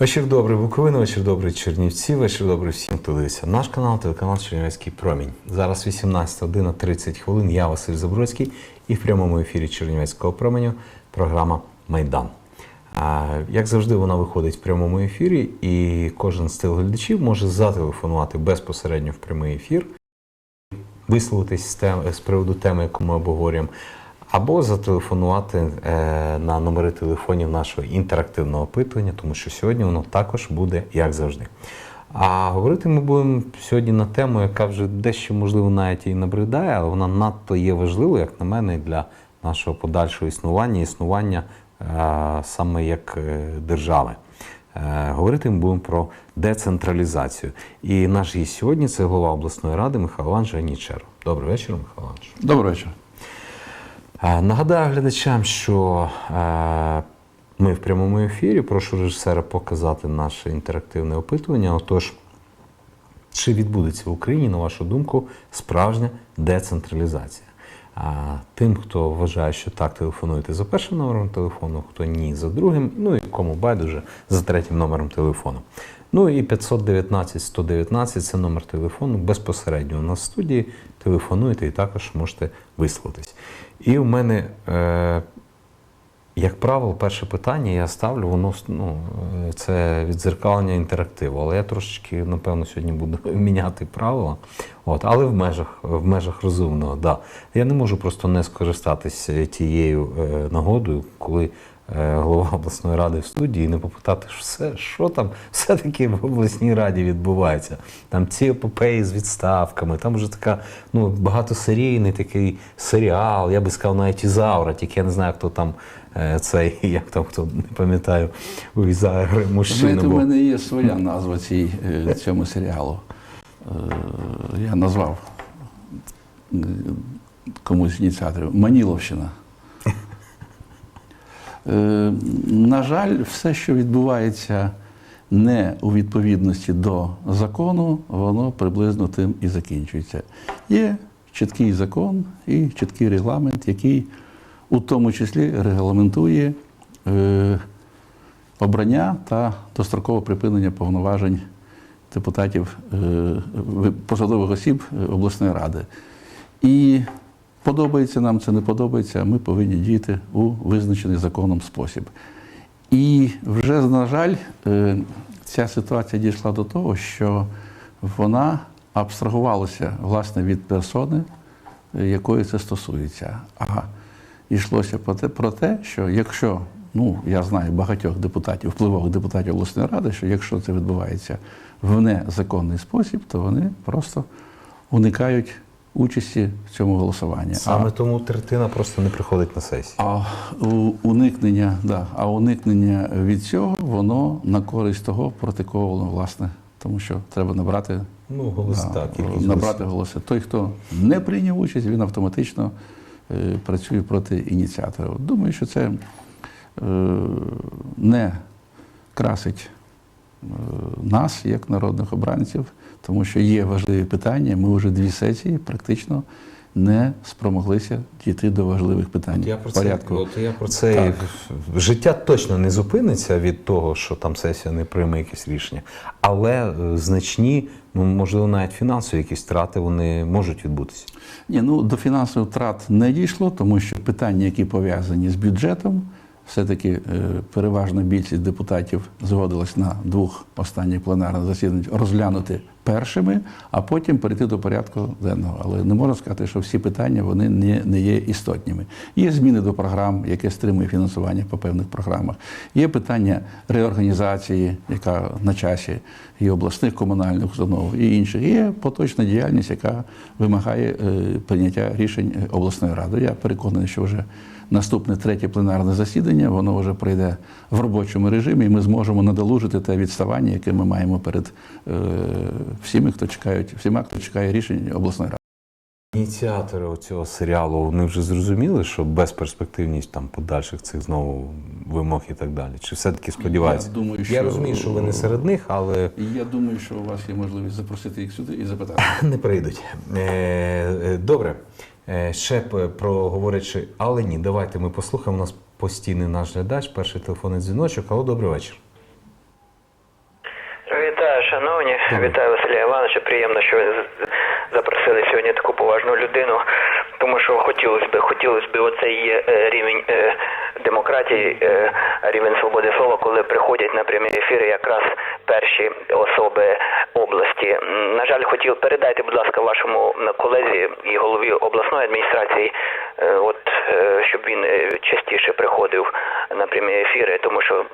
Вечір добрий, Буковина, вечір добрий, Чернівці, вечір добрий всім, хто дивиться. Наш канал, телеканал Чернівецький промінь. Зараз 18 година 30 хвилин. Я Василь Забродський і в прямому ефірі Чернівецького променю програма Майдан. Як завжди, вона виходить в прямому ефірі, і кожен з телеглядачів може зателефонувати безпосередньо в прямий ефір, висловитись з, тем, з приводу теми, яку ми обговорюємо, або зателефонувати е, на номери телефонів нашого інтерактивного опитування, тому що сьогодні воно також буде як завжди. А говорити ми будемо сьогодні на тему, яка вже дещо, можливо, навіть і набридає, але вона надто є важливою, як на мене, для нашого подальшого існування, існування е, саме як е, держави. Говорити ми будемо про децентралізацію. І наш гість сьогодні це голова обласної ради Михайло Іванович Анічер. Добрий вечір, Михайло Іванович. Добрий вечір. Нагадаю глядачам, що е, ми в прямому ефірі. Прошу режисера показати наше інтерактивне опитування. Отож, чи відбудеться в Україні, на вашу думку, справжня децентралізація? А тим, хто вважає, що так, телефонуйте за першим номером телефону, хто ні за другим, ну і кому байдуже за третім номером телефону. Ну і 519 119 це номер телефону безпосередньо у нас в студії. Телефонуйте і також можете висловитись. І у мене, е, як правило, перше питання я ставлю, воно ну, е, це відзеркалення інтерактиву. Але я трошечки, напевно, сьогодні буду міняти правила. От, але в межах, в межах розумного, да. Я не можу просто не скористатися тією е, нагодою, коли е, голова обласної ради в студії і не попитати, що все, що там все-таки в обласній раді відбувається. Там ці епопеї з відставками, там вже така ну, багатосерійний такий серіал, я би сказав, навіть Ізаура, тільки я не знаю, хто там е, цей, як там хто не пам'ятаю, у Ізаури мужчина в мене є своя назва цій, е, цьому серіалу. Е, Я назвав е, комусь ініціаторів Маніловщина. Е, На жаль, все, що відбувається не у відповідності до закону, воно приблизно тим і закінчується. Є чіткий закон і чіткий регламент, який у тому числі регламентує е, обрання та дострокове припинення повноважень депутатів е, посадових осіб обласної ради. І подобається нам це, не подобається, ми повинні діяти у визначений законом спосіб. І вже, на жаль, е, ця ситуація дійшла до того, що вона абстрагувалася власне від персони, е, якої це стосується. А йшлося про те, що якщо, ну я знаю багатьох депутатів, впливових депутатів обласної ради, що якщо це відбувається в незаконний спосіб, то вони просто уникають участі в цьому голосуванні. Саме тому третина просто не приходить на сесію. А уникнення, да, а уникнення від цього, воно на користь того, проти кого воно власне. Тому що треба набрати, Ну, голос да, так, набрати голоси. Той, хто не прийняв участь, він автоматично е, працює проти ініціатора. Думаю, що це е, не красить е, нас, як народних обранців, тому що є важливі питання. Ми вже дві сесії практично не спромоглися дійти до важливих питань От я про це, порядку. от я про це Так. життя точно не зупиниться від того, що там сесія не прийме якесь рішення, але е, значні, ну можливо, навіть фінансові якісь втрати вони можуть відбутися. Ні, ну до фінансових втрат не дійшло, тому що питання, які пов'язані з бюджетом, все-таки е, переважна більшість депутатів згодилась на двох останніх пленарних засіданнях розглянути першими, а потім перейти до порядку денного. Але не можна сказати, що всі питання вони не, не є істотніми. Є зміни до програм, яке стримує фінансування по певних програмах. Є питання реорганізації, яка на часі і обласних комунальних установ, і інших. Є поточна діяльність, яка вимагає е, прийняття рішень е, обласної ради. Я переконаний, що вже наступне третє пленарне засідання, воно вже пройде в робочому режимі, і ми зможемо надолужити те відставання, яке ми маємо перед е, всіми, хто чекають, всіма, хто чекає рішень обласної ради. Ініціатори цього серіалу вони вже зрозуміли, що безперспективність там подальших цих знову вимог і так далі. Чи все-таки сподіваються? Я думаю, Я розумію, що ви не серед них, але я думаю, що у вас є можливість запросити їх сюди і запитати. не прийдуть. Е, е, Добре. Е, ще проговорячи, але ні, давайте ми послухаємо. У нас постійний наш глядач, перший телефонний дзвіночок. Алло, добрий вечір. Вітаю, шановні. Добре. Вітаю Василя Івановича. Приємно, що ви запросили сьогодні таку поважну людину тому що хотілося б, хотілося б оцей е, рівень е, демократії, е, рівень свободи слова, коли приходять на прямі ефіри якраз перші особи області. На жаль, хотів передайте, будь ласка, вашому колезі і голові обласної адміністрації, от щоб він частіше приходив на прямі ефіри, тому що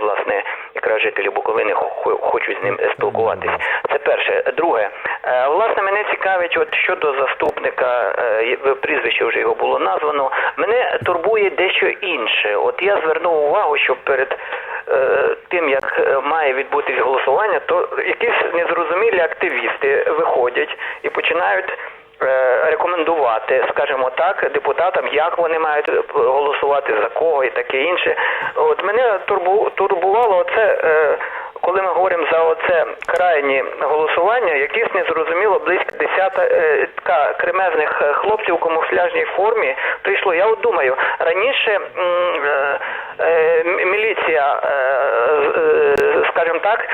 власне якраз жителі Буковини хо- хочуть з ним спілкуватись. Це перше. Друге, е, власне, мене цікавить, от щодо заступника, е, прізвище вже його було названо. Мене турбує дещо інше. От я звернув увагу, що перед е, тим, як має відбутись голосування, то якісь незрозумілі активісти виходять і починають. Рекомендувати, скажімо так, депутатам, як вони мають голосувати за кого і таке інше. От мене турбу, турбувало оце, е, коли ми говоримо за оце крайні голосування, якісь незрозуміло близько десятка кремезних е, хлопців у камуфляжній формі прийшло. Я от думаю, раніше е, е, міліція, е, е, скажімо так,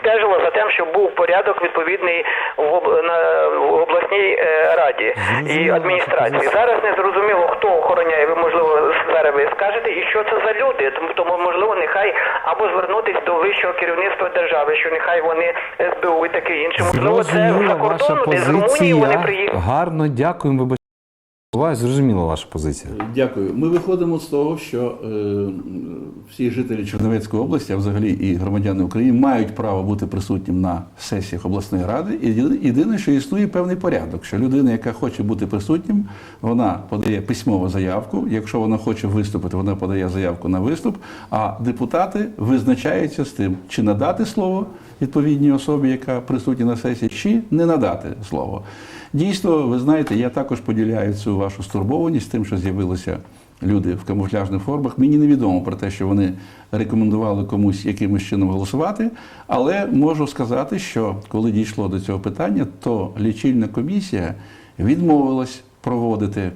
стежила за тим, щоб був порядок відповідний в, об- на, в обласній е, раді і адміністрації. Зараз не зрозуміло, хто охороняє. Ви можливо зараз ви скажете, і що це за люди. Тому можливо, нехай або звернутися до вищого керівництва держави, що нехай вони СБУ і таке інше. Можливо, це за ваша кордону, десь з Румунії вони приїхали. Гарно, дякуємо. Вибачте. Зрозуміла ваша позиція. Дякую. Ми виходимо з того, що е, всі жителі Чернівецької області, а взагалі і громадяни України, мають право бути присутнім на сесіях обласної ради. І єдине, що існує певний порядок, що людина, яка хоче бути присутнім, вона подає письмову заявку. Якщо вона хоче виступити, вона подає заявку на виступ. А депутати визначаються з тим, чи надати слово відповідній особі, яка присутня на сесії, чи не надати слово. Дійсно, ви знаєте, я також поділяю цю вашу стурбованість тим, що з'явилися люди в камуфляжних формах. Мені невідомо про те, що вони рекомендували комусь якимось чином голосувати. Але можу сказати, що коли дійшло до цього питання, то лічильна комісія відмовилась проводити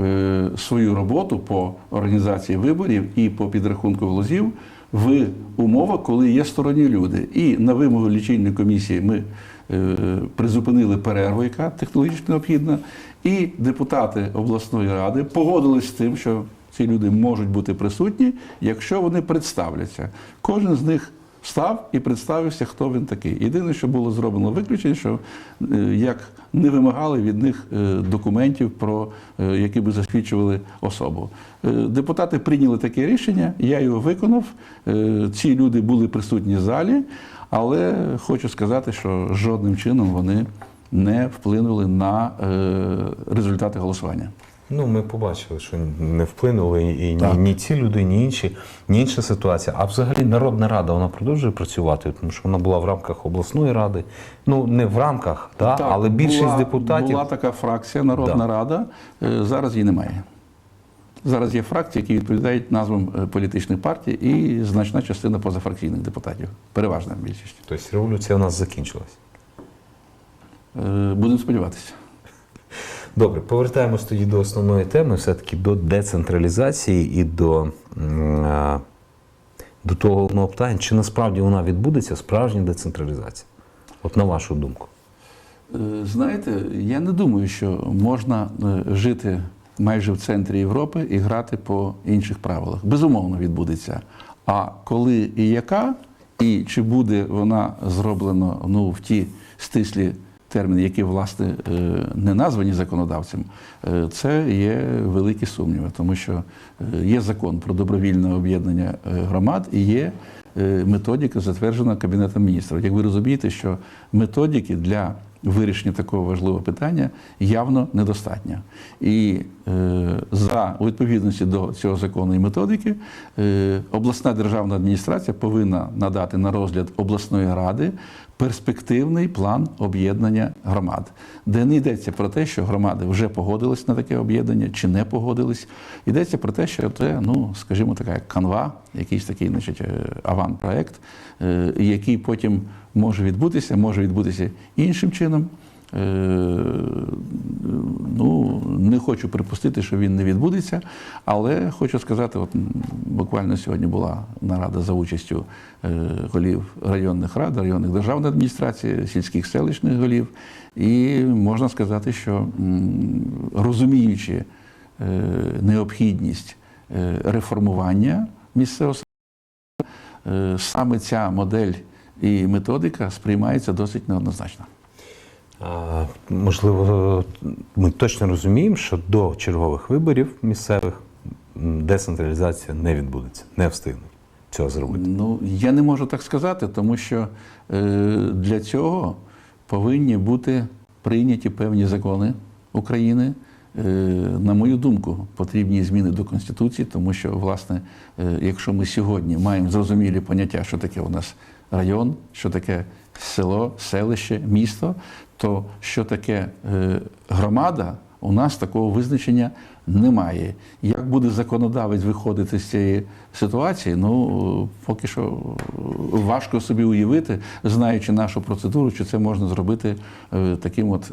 е, свою роботу по організації виборів і по підрахунку голосів в умовах, коли є сторонні люди. І на вимогу лічильної комісії ми призупинили перерву, яка технологічно необхідна, і депутати обласної ради погодились з тим, що ці люди можуть бути присутні, якщо вони представляться. Кожен з них став і представився, хто він такий. Єдине, що було зроблено виключення, що е, як не вимагали від них е, документів, про е, які би засвідчували особу. Е, Депутати прийняли таке рішення, я його виконав. Е, Ці люди були присутні в залі, але хочу сказати, що жодним чином вони не вплинули на е, результати голосування. Ну, ми побачили, що не вплинули і ні, ні ці люди, ні інші, ні інша ситуація. А взагалі Народна рада вона продовжує працювати, тому що вона була в рамках обласної ради. Ну не в рамках, да, Так, але більшість була, депутатів. Була така фракція Народна Да. Рада. е, Зараз її немає. Зараз є фракції, які відповідають назвам е, політичних партій, і значна частина позафракційних депутатів. Переважна більшість. Тобто революція у нас закінчилась. Е, Будемо сподіватися. Добре, повертаємось тоді до основної теми, все-таки до децентралізації і до, до того головного питання, чи насправді вона відбудеться, справжня децентралізація? От на вашу думку. Е, Знаєте, я не думаю, що можна е, жити майже в центрі Європи і грати по інших правилах. Безумовно, відбудеться. А коли і яка, і чи буде вона зроблена ну, в ті стислі терміни, які, власне, е, не названі законодавцем, е, це є великі сумніви, тому що е, є закон про добровільне об'єднання громад і є методика, затверджена Кабінетом міністрів. Як ви розумієте, що методики для вирішення такого важливого питання явно недостатньо. І е, за у відповідності до цього закону і методики е, обласна державна адміністрація повинна надати на розгляд обласної ради перспективний план об'єднання громад, де не йдеться про те, що громади вже погодились на таке об'єднання чи не погодились. Йдеться про те, що це, ну скажімо, така як канва, якийсь такий, значить, е, аванпроект, який потім може відбутися, може відбутися іншим чином. Е, Ну, не хочу припустити, що він не відбудеться. Але хочу сказати, от буквально сьогодні була нарада за участю е, голів районних рад, районних державних адміністрацій, сільських селищних голів. І можна сказати, що розуміючи е, необхідність е, реформування місцевого е, саме ця модель і методика сприймається досить неоднозначно. А, Можливо, ми точно розуміємо, що до чергових виборів місцевих децентралізація не відбудеться, не встигнуть цього зробити. Ну, я не можу так сказати, тому що е, для цього повинні бути прийняті певні закони України. Е, на мою думку, потрібні зміни до Конституції, тому що, власне, е, якщо ми сьогодні маємо зрозумілі поняття, що таке у нас район, що таке село, селище, місто, то що таке е, громада, у нас такого визначення немає. Як буде законодавець виходити з цієї ситуації, ну поки що важко собі уявити, знаючи нашу процедуру, чи це можна зробити таким от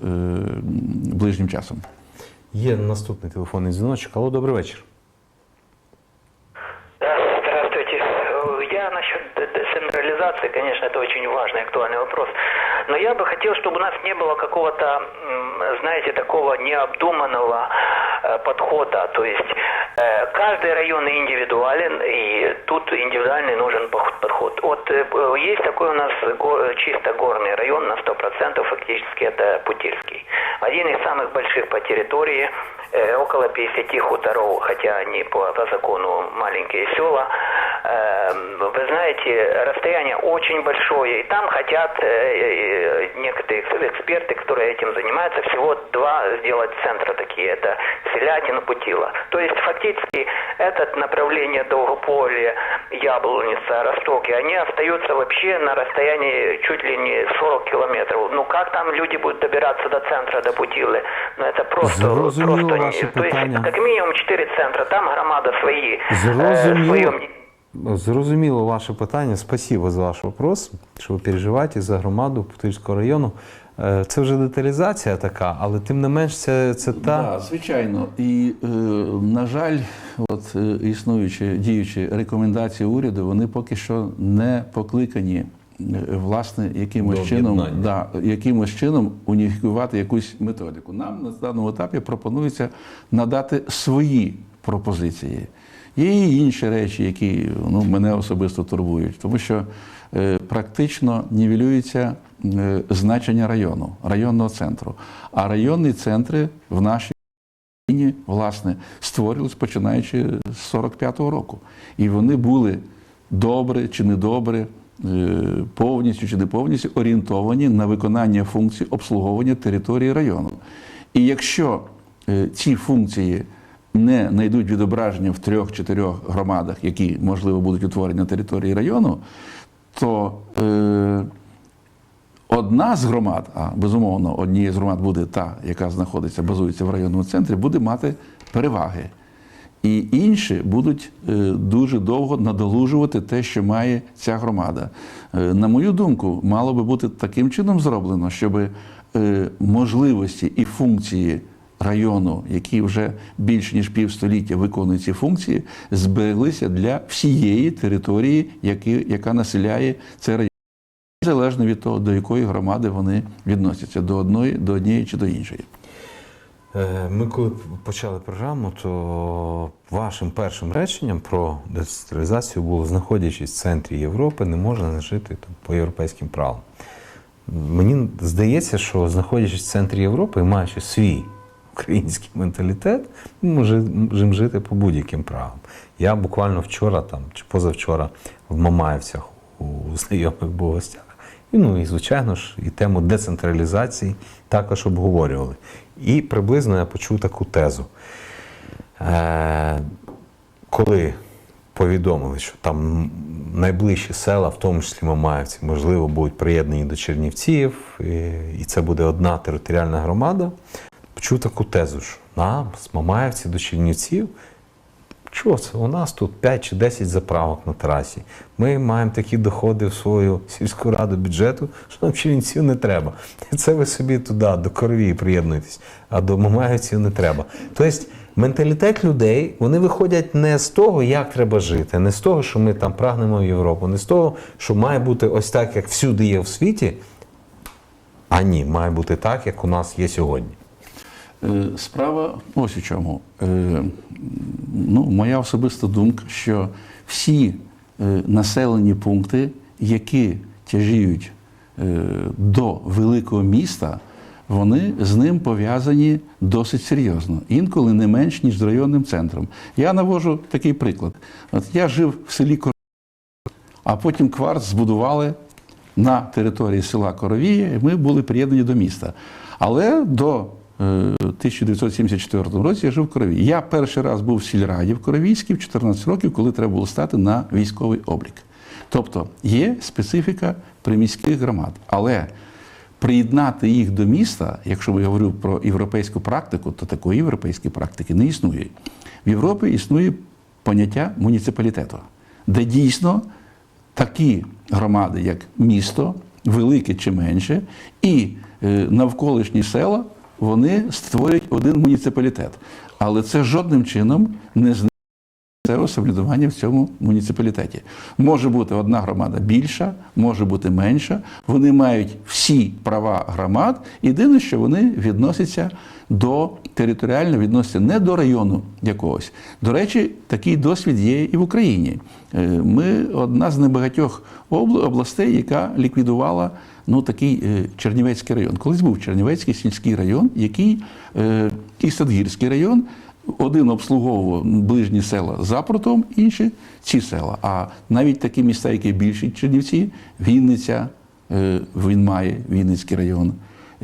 ближнім часом. Є наступний телефонний дзвіночок. Алло, добрий вечір. Да, Здравствуйте. Э, Я насчет д- децентрализации, конечно, это очень важный, актуальный вопрос. Но я бы хотел, чтобы у нас не было какого-то, м, знаете, такого необдуманного э, подхода. То есть э, каждый район индивидуален, и тут индивидуальный нужен пох- подход. Вот э, п- есть такой у нас го- чисто горный район на 100%, фактически это Путильский. Один из самых больших по территории, э, около 50 хуторов, хотя они по, по закону маленькие села. Э, Вы знаете, расстояние очень большое, и там хотят э, некоторые эксперты, которые этим занимаются, всего два сделать центра такие, это Селятин, Путила. То есть фактически это направление Долгополе, Яблоница, Ростоки, они остаются вообще на расстоянии чуть ли не 40 километров. Ну как там люди будут добираться до центра, до Путилы? Ну это просто... Зрозуміло просто ваше То есть питання. как минимум 4 центра, там громада свои. э, Зрозуміло, зрозуміло ваше питання. Спасибо за ваш вопрос, що ви переживаєте за громаду Путильського району. Е, Це вже деталізація така, але тим не менш, це, це та. Так, звичайно. І, е, на жаль, от, е, існуючі діючі рекомендації уряду, вони поки що не покликані. Власне, якимось чином, да, якимось чином уніфікувати якусь методику. Нам на даному етапі пропонується надати свої пропозиції. Є і інші речі, які ну, мене особисто турбують, тому що е, практично нівелюється е, значення району, районного центру. А районні центри в нашій країні, власне, створювалися починаючи з 45-го року. І вони були добре чи недобре, повністю чи не повністю орієнтовані на виконання функцій обслуговування території району. І якщо е, ці функції не знайдуть відображення в трьох-чотирьох громадах, які, можливо, будуть утворені на території району, то е, Одна з громад, а безумовно, однією з громад буде та, яка знаходиться, базується в районному центрі, буде мати переваги. І інші будуть е, дуже довго надолужувати те, що має ця громада. Е, На мою думку, мало би бути таким чином зроблено, щоб е, можливості і функції району, які вже більш ніж півстоліття виконують ці функції, збереглися для всієї території, яка населяє цей район. Незалежно від того, до якої громади вони відносяться, до одної, до однієї чи до іншої. Е, Ми коли почали програму, то вашим першим реченням про децентралізацію було знаходячись в центрі Європи, не можна жити там, по європейським правилам. Мені здається, що знаходячись в центрі Європи і маючи свій український менталітет, ми можемо жити по будь-яким правилам. Я буквально вчора там, чи позавчора в Мамаєвцях у знайомих був гостях. І, ну і звичайно ж, і тему децентралізації також обговорювали. І приблизно я почув таку тезу. Е, коли повідомили, що там найближчі села, в тому числі Мамаївці, можливо, будуть приєднані до Чернівців, і, це буде одна територіальна громада, почув таку тезу, що нам з Мамаївці до Чернівців Чого це? У нас тут 5 чи 10 заправок на трасі. Ми маємо такі доходи в свою сільську раду бюджету, що нам чернівців не треба. Це ви собі туди, до коровії приєднуєтесь, а до мамаївців не треба. Тобто менталітет людей, вони виходять не з того, як треба жити, не з того, що ми там прагнемо в Європу, не з того, що має бути ось так, як всюди є в світі. А ні, має бути так, як у нас є сьогодні. Е, Справа ось у чому. Е, Ну, моя особиста думка, що всі е, населені пункти, які тяжіють до великого міста, вони з ним пов'язані досить серйозно, інколи не менш, ніж з районним центром. Я навожу такий приклад. От я жив в селі Кор... а потім кварц збудували на території села Коровія, і ми були приєднані до міста. Але до 1974 році я жив в Коровії. Я перший раз був в сільраді в Коровійській в 14 років, коли треба було стати на військовий облік. Тобто є специфіка приміських громад. Але приєднати їх до міста, якщо я говорю про європейську практику, то такої європейської практики не існує. В Європі існує поняття муніципалітету, де дійсно такі громади, як місто, велике чи менше, і е, навколишні села, вони створюють один муніципалітет. Але це жодним чином не знищує місцевого самоврядування в цьому муніципалітеті. Може бути одна громада більша, може бути менша. Вони мають всі права громад. Єдине, що вони відносяться до територіально відносяться не до району якогось. До речі, такий досвід є і в Україні. Е, Ми одна з небагатьох областей, яка ліквідувала ну, такий е, Чернівецький район. Колись був Чернівецький сільський район, який е, і Садгірський район. Один обслуговував ближні села за портом, інші ці села. А навіть такі міста, які більші Чернівці, Вінниця, е, він має Вінницький район.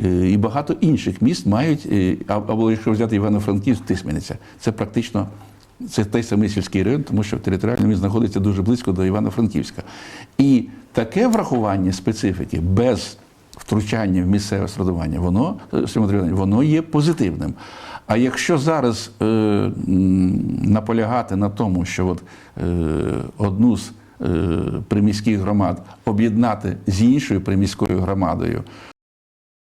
е, І багато інших міст мають, е, або якщо взяти Івано-Франківськ, Тисмениця. Це практично це той самий сільський район, тому що територіально він знаходиться дуже близько до Івано-Франківська. І таке врахування специфіки без втручання в місцеве середування, воно, е, воно є позитивним. А якщо зараз е, наполягати на тому, що от, е, одну з е, приміських громад об'єднати з іншою приміською громадою,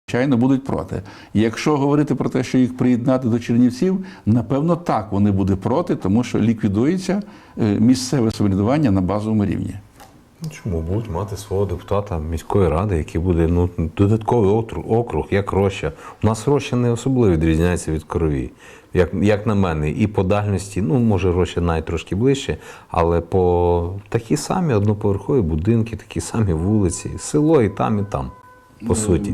звичайно, будуть проти. Якщо говорити про те, що їх приєднати до Чернівців, напевно, так вони будуть проти, тому що ліквідується е, місцеве самоврядування на базовому рівні. Ну, Чому будуть мати свого депутата міської ради, який буде ну, додатковий округ, як Роща. У нас Роща не особливо відрізняється від корові. Як, як на мене, і по дальності, ну може Роща навіть трошки ближче, але по такі самі одноповерхові будинки, такі самі вулиці, село і там, і там, по суті.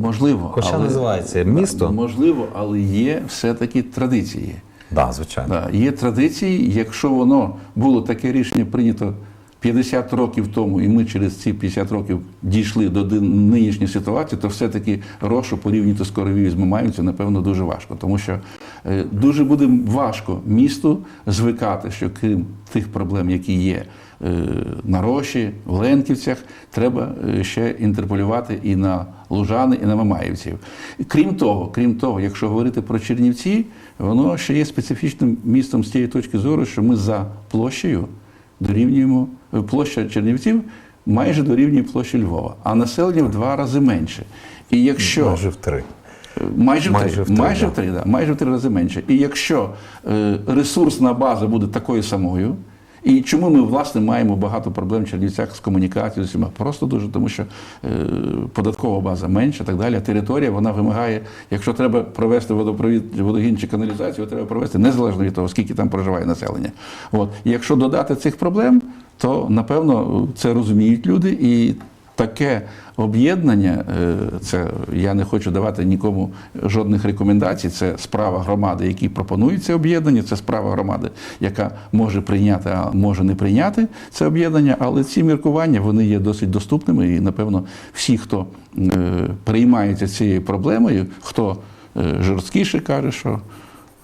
Можливо, Хоча називається місто. Можливо, але є все-таки традиції. Так, да, звичайно. Да, є традиції, якщо воно було таке рішення прийнято 50 років тому, і ми через ці 50 років дійшли до нинішньої ситуації, то все-таки рошу порівняти з Коровією з Мамаївцем, напевно, дуже важко. Тому що е, дуже буде важко місту звикати, що крім тих проблем, які є е, на Роші, в Ленківцях, треба е, ще інтерполювати і на Лужани, і на Мамаївців. Крім того, крім того, якщо говорити про Чернівці, воно ще є специфічним містом з тієї точки зору, що ми за площею дорівнюємо площа Чернівців майже дорівнює площі Львова, а населення в два рази менше. І якщо Майже в три. Майже в Майже три, в три, майже да. в три, да, майже в три рази менше. І якщо е, ресурсна база буде такою самою, і чому ми власне маємо багато проблем в Чернівцях з комунікацією з усіма? Просто дуже тому, що е, податкова база менша, так далі. А територія вона вимагає, якщо треба провести водопровід, водогін чи каналізацію, треба провести незалежно від того, скільки там проживає населення. От і якщо додати цих проблем, то напевно це розуміють люди і. Таке об'єднання, е, це я не хочу давати нікому жодних рекомендацій. Це справа громади, які пропонують це об'єднання. Це справа громади, яка може прийняти, а може не прийняти це об'єднання. Але ці міркування вони є досить доступними. І напевно всі, хто е, переймається цією проблемою, хто е, жорсткіше каже, що.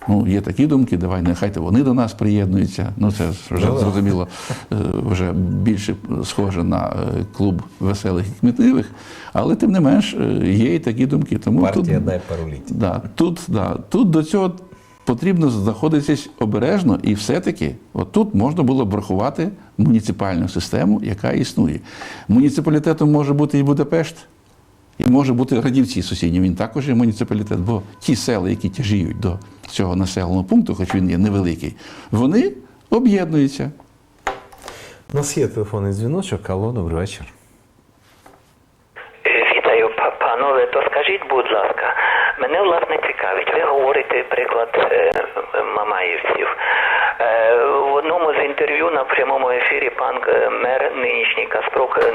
Ну, є такі думки, давай, нехай вони до нас приєднуються. Ну, це вже зрозуміло, е, вже більше схоже на е, клуб веселих і кмітливих. Але тим не менш е, є і такі думки. Тому Партія тут, дай пару літь. да, тут, да, тут до цього потрібно знаходитись обережно і все-таки от тут можна було б врахувати муніципальну систему, яка існує. Муніципалітетом може бути і Будапешт, і може бути Радівці сусідні. Він також є муніципалітет, бо ті села, які тяжіють до цього населеного пункту, хоч він є невеликий, вони об'єднуються. У нас є телефонний дзвіночок. Алло, добрий вечір. Вітаю, па- панове. То скажіть, будь ласка, мене власне цікавить. Ви говорите приклад е, мамаївців. Е, в одному з інтерв'ю на прямому ефірі пан е, мер нинішній Каспрук е,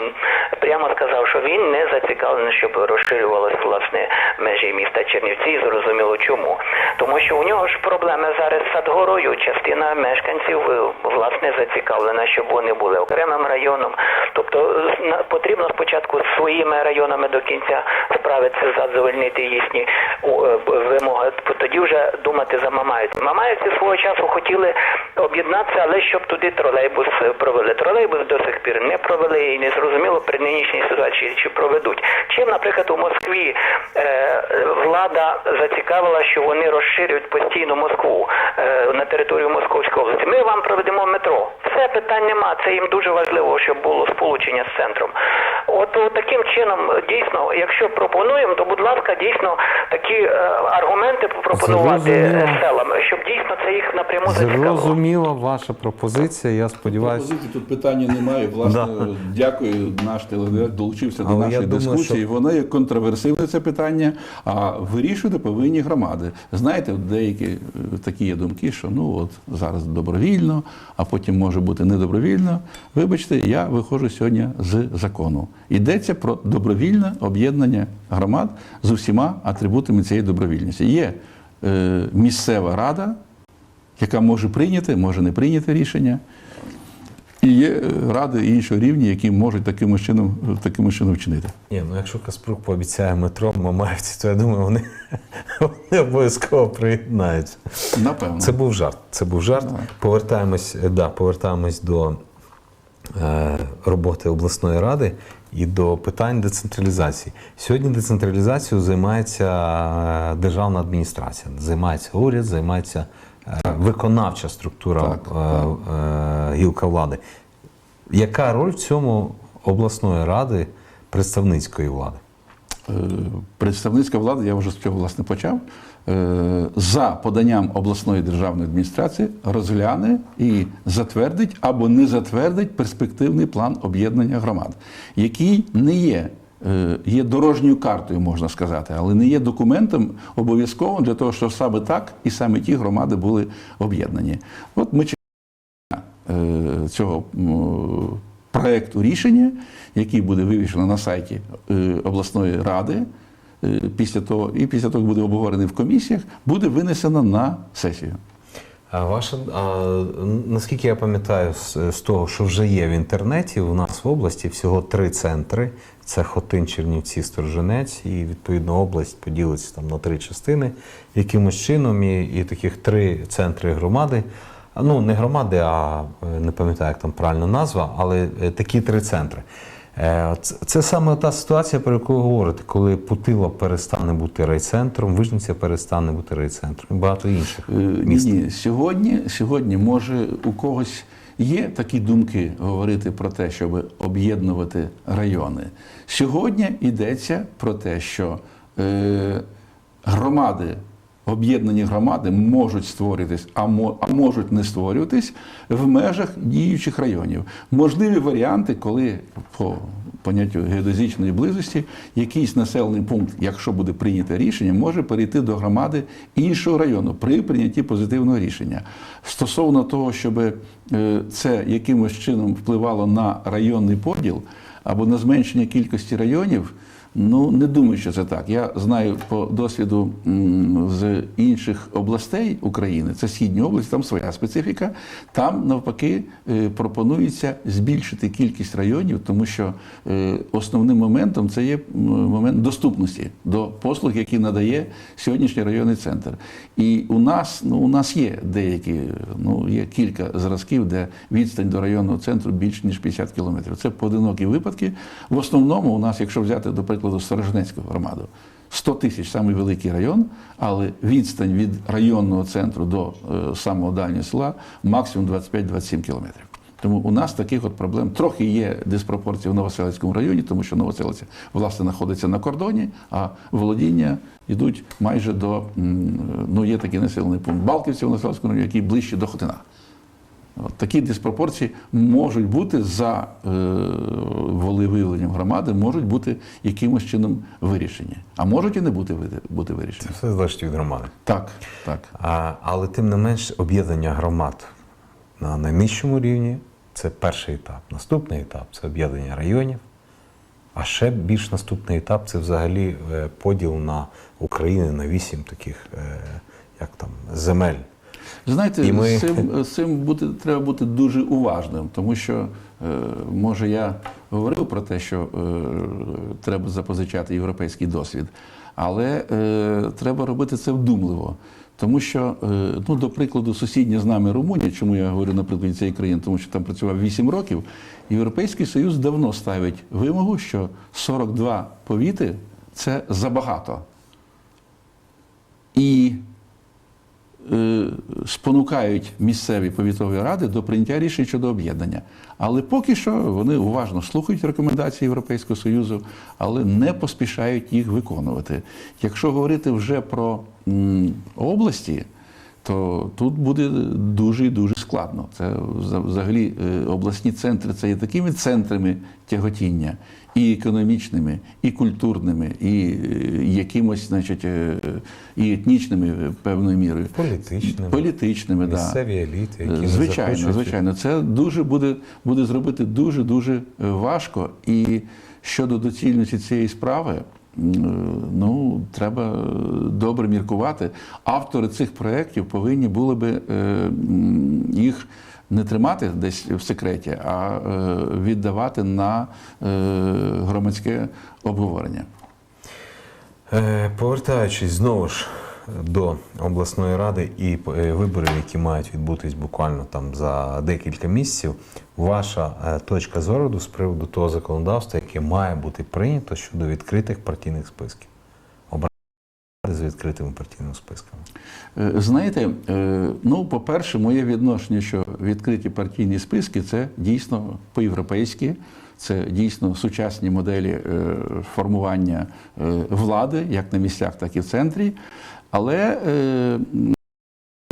прямо сказав, що він не зацікавлений, щоб розширювалися власне межі міста Чернівці. І Зрозуміло чому. Тому що у нього ж проблеми зараз з Садгорою. Частина мешканців е, власне зацікавлена, щоб вони були окремим районом. Тобто е, на- потрібно спочатку своїми районами до кінця справитися, задовольнити їхні е, вимоги. Тоді вже думати за Мамаївці. Мамаївці свого часу хотіли об'єднатися, але щоб туди тролейбус е, провели. Тролейбус до сих пір не провели і не зрозуміло при нинішній ситуації, чи проведуть. Чим, наприклад, у Москві е, влада зацікавила, що вони розширюють постійно Москву е, на територію Московської області. Ми вам проведемо метро. Все питань нема. Це їм дуже важливо, щоб було сполучення з центром. От, таким чином, дійсно, якщо пропонуємо, то будь ласка, дійсно такі е, аргументи пропонувати е, Зрозуміло. селам, щоб дійсно це їх напряму зацікавило. Зрозуміла ваша пропозиція. Я сподіваюся. Пропозицій тут питання немає. Власне, Да. дякую. Наш телеглядач долучився до Але я нашої думаю, дискусії. що- Воно є контроверсивне це питання, а вирішувати повинні громади. Знаєте, деякі е, такі є думки, що ну от зараз добровільно, а потім може бути недобровільно. Вибачте, я виходжу сьогодні з закону. Йдеться про добровільне об'єднання громад з усіма атрибутами цієї добровільності. Є е, місцева рада, яка може прийняти, може не прийняти рішення. І є е, ради іншого рівня, які можуть таким чином, таким чином вчинити. Ні, ну якщо Каспрук пообіцяє метро Мамаївці, то я думаю, вони, вони обов'язково приєднаються. Напевно. Це був жарт. Це був жарт. Повертаємось, е, да, повертаємось до е, роботи обласної ради і до питань децентралізації. Сьогодні децентралізацією займається е, державна адміністрація, займається уряд, займається е, виконавча структура Так, е, е, гілка влади. Яка роль в цьому обласної ради представницької влади? Е, Представницька влада, я вже з цього власне почав, е, за поданням обласної державної адміністрації розгляне і затвердить або не затвердить перспективний план об'єднання громад, який не є. Е, Є дорожньою картою, можна сказати, але не є документом обов'язковим для того, щоб саме так і саме ті громади були об'єднані. От ми е, цього проекту рішення, який буде вивішено на сайті е, обласної ради. Після того, і після того буде обговорений в комісіях, буде винесено на сесію. А ваша, а, наскільки я пам'ятаю, з, з того, що вже є в інтернеті, у нас в області всього три центри: це Хотин, Чернівці, Сторженець, і відповідно область поділиться там на три частини якимось чином, і, і таких три центри громади. Ну, не громади, а е, не пам'ятаю, як там правильно назва, але е, такі три центри. Е, Це, саме та ситуація, про яку ви говорите, коли Путила перестане бути райцентром, Вижниця перестане бути райцентром і багато інших Ні, міст. ні, сьогодні, сьогодні, може, у когось є такі думки говорити про те, щоб об'єднувати райони. Сьогодні йдеться про те, що е, громади, об'єднані громади можуть мо- а можуть не створюватись в межах діючих районів. Можливі варіанти, коли по поняттю геодезичної близості якийсь населений пункт, якщо буде прийнято рішення, може перейти до громади іншого району при прийнятті позитивного рішення. Стосовно того, щоб е, це якимось чином впливало на районний поділ або на зменшення кількості районів. Ну, не думаю, що це так. Я знаю по досвіду з інших областей України, це східні області, там своя специфіка. Там навпаки е, пропонується збільшити кількість районів, тому що е, основним моментом це є момент доступності до послуг, які надає сьогоднішній районний центр. І у нас, ну, у нас є деякі, ну є кілька зразків, де відстань до районного центру більш ніж 50 кілометрів. Це поодинокі випадки. В основному у нас, якщо взяти до прикладу Сторожнецьку громаду, 100 тисяч самий великий район, але відстань від районного центру до е, самого дальнього села максимум 25-27 кілометрів. Тому у нас таких от проблем трохи є диспропорції в Новоселицькому районі, тому що Новоселиця власне знаходиться на кордоні, а володіння йдуть майже до ну є такий населений пункт Балківців в Новоселицькому районі, який ближче до Хотина. От такі диспропорції можуть бути за е, волевиявленням громади, можуть бути якимось чином вирішені, а можуть і не бути, бути вирішені. Це все залежить від громади. Так, так. А, але тим не менш, об'єднання громад на найнижчому рівні це перший етап. Наступний етап це об'єднання районів. А ще більш наступний етап це взагалі е, поділ на Україну на вісім таких е, як там, земель. Знаєте, І ми- з цим, з цим бути, треба бути дуже уважним, тому що, е, може, я говорив про те, що е, треба запозичати європейський досвід, але е, треба робити це вдумливо. Тому що, ну, до прикладу, сусідня з нами Румунія, чому я говорю на прикладі цієї країни, тому що там працював 8 років, Європейський Союз давно ставить вимогу, що 42 повіти це забагато. І спонукають місцеві повітові ради до прийняття рішень щодо об'єднання. Але поки що вони уважно слухають рекомендації Європейського Союзу, але не поспішають їх виконувати. Якщо говорити вже про області, то тут буде дуже і дуже складно. Це взагалі е, обласні центри це є такими центрами тяготіння, і економічними, і культурними, і е, якимось, значить, е, і етнічними е, певною мірою. Політичними. Політичними, да. Місцеві еліти, які звичайно, захочуть. звичайно, це дуже буде, буде зробити дуже дуже е, важко. І щодо доцільності цієї справи, е, ну треба е, добре міркувати. Автори цих проєктів повинні були би е, їх. Не тримати десь в секреті, а е, віддавати на громадське обговорення. Повертаючись знову ж до обласної ради і е, виборів, які мають відбутись буквально там за декілька місяців, ваша е, точка зору з приводу того законодавства, яке має бути прийнято щодо відкритих партійних списків. З відкритими партійними списками. Е, Знаєте, ну, по-перше, моє відношення, що відкриті партійні списки це дійсно по-європейськи, це дійсно сучасні моделі формування влади, як на місцях, так і в центрі. Але е,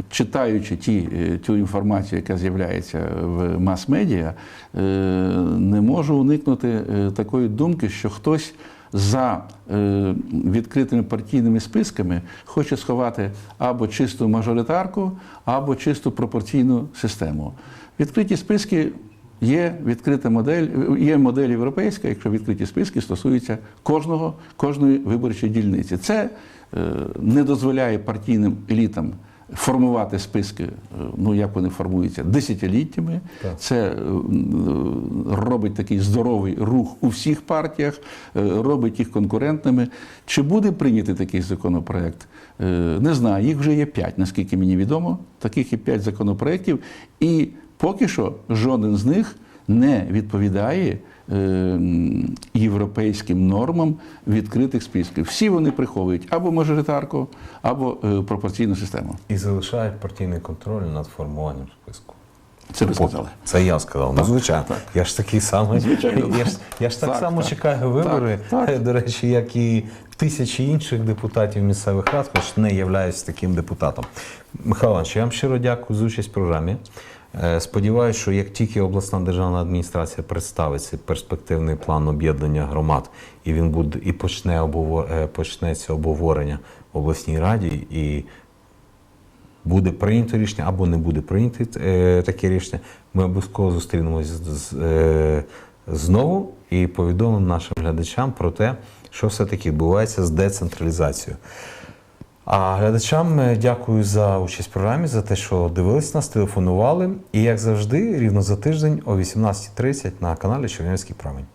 читаючи ті, е, ту інформацію, яка з'являється в мас-медіа, е, не можу уникнути е, такої думки, що хтось за е, відкритими партійними списками хоче сховати або чисту мажоритарку, або чисту пропорційну систему. Відкриті списки є відкрита модель, є модель європейська, якщо відкриті списки стосуються кожного, кожної виборчої дільниці. Це е, не дозволяє партійним елітам формувати списки, е, ну як вони формуються, десятиліттями. Так. Це е, робить такий здоровий рух у всіх партіях, робить їх конкурентними. Чи буде прийнятий такий законопроект? Не знаю. Їх вже є п'ять, наскільки мені відомо. Таких є п'ять законопроєктів, і поки що жоден з них не відповідає е, європейським нормам відкритих списків. Всі вони приховують або мажоритарку, або е, пропорційну систему. І залишають партійний контроль над формуванням списку. Це ви сказали. Це я сказав. Ну, звичайно. так. Я ж такий самий. Звичайно. Я ж, я ж так, Так, само так. чекаю вибори, Так, так. до речі, як і тисячі інших депутатів місцевих рад, хоч не являюсь таким депутатом. Михайло Іванович, я вам щиро дякую за участь в програмі. Е, Сподіваюсь, що як тільки обласна державна адміністрація представить цей перспективний план об'єднання громад, і він буде і почне обовор- е, почнеться обговорення в обласній раді, і буде прийнято рішення або не буде прийнято е, таке рішення, ми обов'язково зустрінемось з, з, е, знову і повідомимо нашим глядачам про те, що все-таки відбувається з децентралізацією. А глядачам е, дякую за участь в програмі, за те, що дивились нас, телефонували. І як завжди, рівно за тиждень о 18.30 на каналі Чернівський Промень.